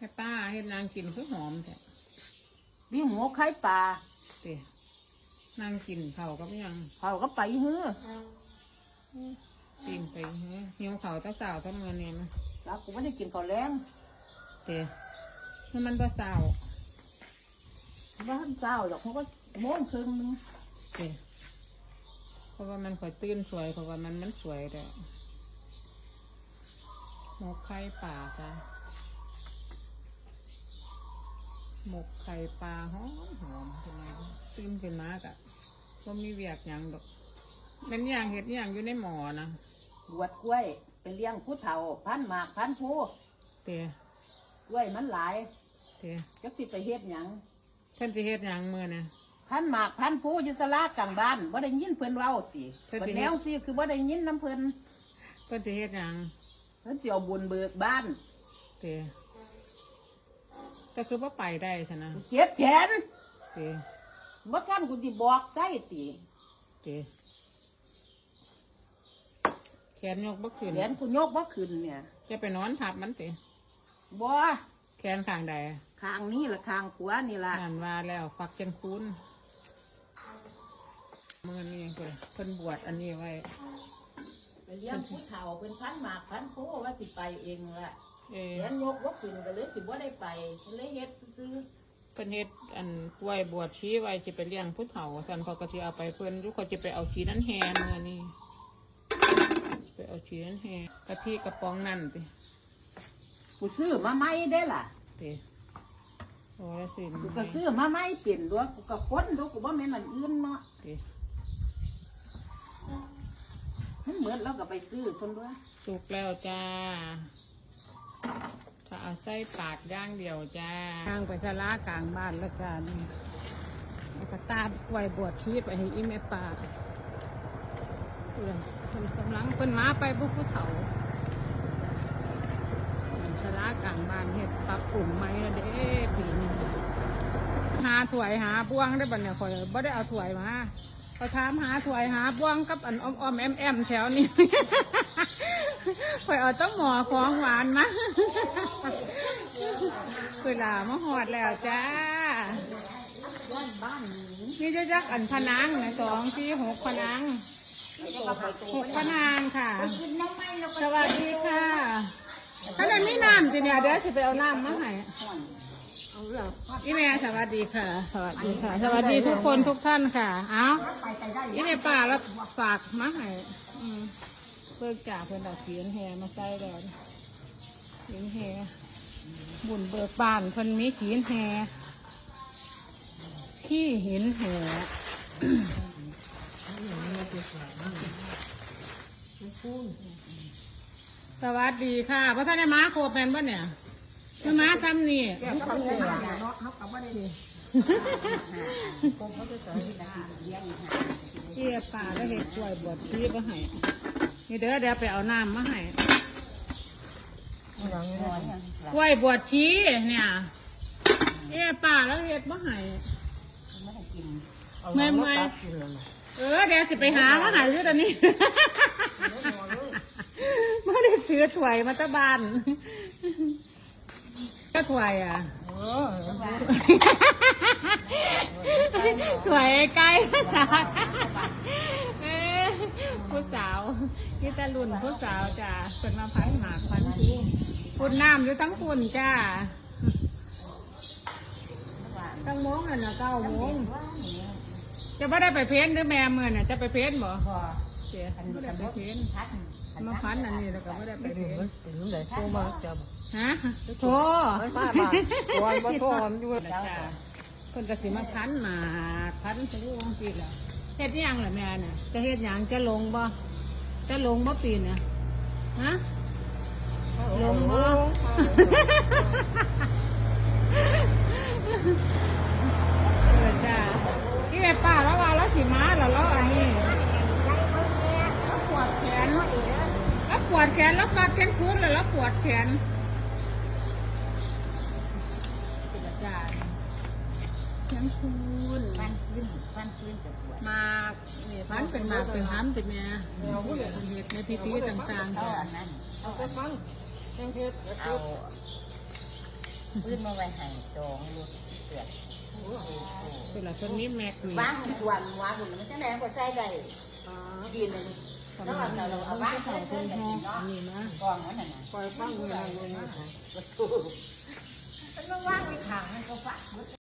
แม่ป้าเฮ็ดนางกินคือหอมแท้มีหัวไข่ปลาเต้นางกินเขาวกับหยังเขาก็ไปเฮือปิ้งไปเฮ้ยหิวเขาวแตาสาวแตาเมื่อเนี่ยนะแล้วกูไม่ได้กินข้าวแรงเต้คือมันบ่สาวว่าท่านเจ้าหรอกเขาก็โม้งครึ่งนึงเต้เพราะว่ามันข่อยตื่นสวยเพราะว่ามันมันสวยแต่หมกไข่ป่าจ้ะ หมกไข่ปลาหอมหอมเป็นไงตื่นขึ้นมากะก็มีเวียกหยังดอกเป็นอย่างเห็ดอหย่างอยู่ในหมอนะบวชกล้วยไปเลี้ยงผู้เฒ่า พันหมากพันผู้เต้กล้วยมันหลายเต้จักสิไปเฮ็ดหยังเพิ่นสิเฮ็ดหยังมื้อน่ะพันหมากพันผู้อยู่ตลาดกลางบ้านบ่ได้ยินเพิ่นเว้าสิเพิ่นสิบัดเฮ็ดแนวสิคือบ่ได้ยินน้ำเพิ่นเพิ่นสิเฮ็ดหยังเพิ่นสิเอาบุญเบิกบ้านเต้แต่คือว่าไปได้ใช่นะเจ็บแขนเต้บ่ทันกูสิบอกใกล้ติเต้แขนยกบ่ขึ้นแขนกูยกบ่ขึ้นเนี่ยจะไปนอนทับมันเต้บ่แขนข้างใดข้างนี้ละข้างขวานี่ละอ่านว่าแล้วฟักจังคุ้นมื้อนี้เพิ่นเพิ่นบวชอันนี้ไว้ไปเลี้ยงผู้เฒ่าเป็นพันหมากพันผู้ว่าสิไปเองละ เออแขนยกบ่ขึ้นก็เลยสิบ่ได้ไปเลยเฮ็ดซื้อเพิ่นเฮ็ดอันกล้วยบวชชีไว้สิไปเลี้ยงผู้เฒ่าซั่นเขาก็สิเอาไปเพิ่นอยู่เขาจะไปเอาชีนั้นแฮมื้อนี้ไปเอาชีนั้นแฮกะทิกระป๋องนั่นติกูซื้อมาใหม่ได้ล่ะเต้โอ้ละสิกูก็ซื้อมาใหม่เปลี่ยนด้วยกูก็ค้นดูกูบ่แม่นอันอื่นเนาะเต้มันเหมือนแล้วก็ไปซื้อคนด้วยสุกแล้วจ้า ถ้าเอาไส้ปากย่างเดียวจ้าย่างไปสลากลางบ้านแล้วกันเอากระตาไว้บวชชีพไปให้อีแม่ปาเพื่อนเพิ่นกำลังเพิ่นมาไปบุกผู้เฒ่าสลากลางบ้านเฮ็ดปรับปรุงไหมละเด้ปีนี้หาถวยหาบ่วงได้บัดเนี่ยคอยบ่ได้เอาถวยมา เขาถามหาถวยหาบ่วงกับอันอ้อมๆแอมแถวนี้คอยเอาเจ้าหมอของหวานมาเวลามาหอดแล้วจ้าย้อนบ้านนี้นี่จะจักอันพนังนะสองสี่หกพนังหกพนางค่ะสวัสดีค่ะถ้าได้มีน้ำจีเนี่ยเดี๋ยวจะไปเอาน้ำมาให้ เอาเรื่สวัสดีค่ะ สวัสดีค่ะ สวัสดีทุกคนทุกท่านค่ะ เอ้าไปไปได้อีเมป่าแล้วฝากมาให้อืมเพื่อจ่าเพื่อนดอกเขียนแฮมาใส่แล้วเขียนแฮบุญเบิกบานเพิ่นมีเขียนแฮที่เห็นแฮสวัสดีค่ะพระท่านได้มาโคเป็นป่ะเนี่ย คือมาทำนี่เจี๊ยงเนาะเขาก็บ่ได้เกี่ยป่าแล้เห็ดกล้วยบวชชีมาให้นี่เดี๋ยวเดี๋ยวไปเอาน้ำมาให้กล้วยบวชชีเนี่ยเกี่ยป่าแล้วเห็ดมาให้เมื่อยเมื่อยเออเดี๋ยวจะไปหามาห้อยู่ตอนนี้ไม่ได้ซื้อถ้วยมาตะบาน ก็ถ้วยอะสวยใกล้สาวเอ้ยผู้สาวนี่ตะลุ่นผู้สาวจ้ะเป็นมาพันหมากพันทีคุณน้ำอยู่ทั้งคุณจ้าตั้งโมงน่ะนะเก้าโมงจะไม่ได้ไปเพ้นหรือแม่เมื่อน่ะจะไปเพ้นบ่ เสียไม่ได้ไปเพ้นมาพันอันนี้แล้วก็ไม่ได้ไปเพ้นถึงไหนโทรมาจับฮะโทรป้ามาตัวมาโทรมอยู่จ้าคนกสิมาพันมาพันสมุงปีแล้วเฮ็ดยังเหรอแม่เน่ะจะเฮ็ดยังจะลงบ่จะลงบ่ปีน่ะฮะลงบ่เออจ้าที่แม่ป้าแล้วว่าแล้วสิมาแล้วแล้วอันนี้แล้วปวดแขนแล้ วปวดแขนแล้วปาดแขนคุ้นแล้วแล้วปวดแขนจ้ายังคูนฟันขึ้นฟันขึ้นจะปวดมากเนี่ยพันเป็นมากเป็นห้ำติดแม่เป็นเหตุในพิธีต่างๆเอาจ้ะอันนั้นเอาไปฟังยังเฮ็ดเอาพื้นมาไว้ให้สองลูกเกิดเป็นละตัวนี้แม็กนี่บ้างส่วนวางหุ่นมันจะแรงกว่าใส่ได้กินเลย สำหรับเราเอาไว้เขาเพิ่งห้องอันนี้นะกองนั่นน่ะนะปล่อยฟังเวลาลงมามันว่างไว้ขังมันก็ฟัก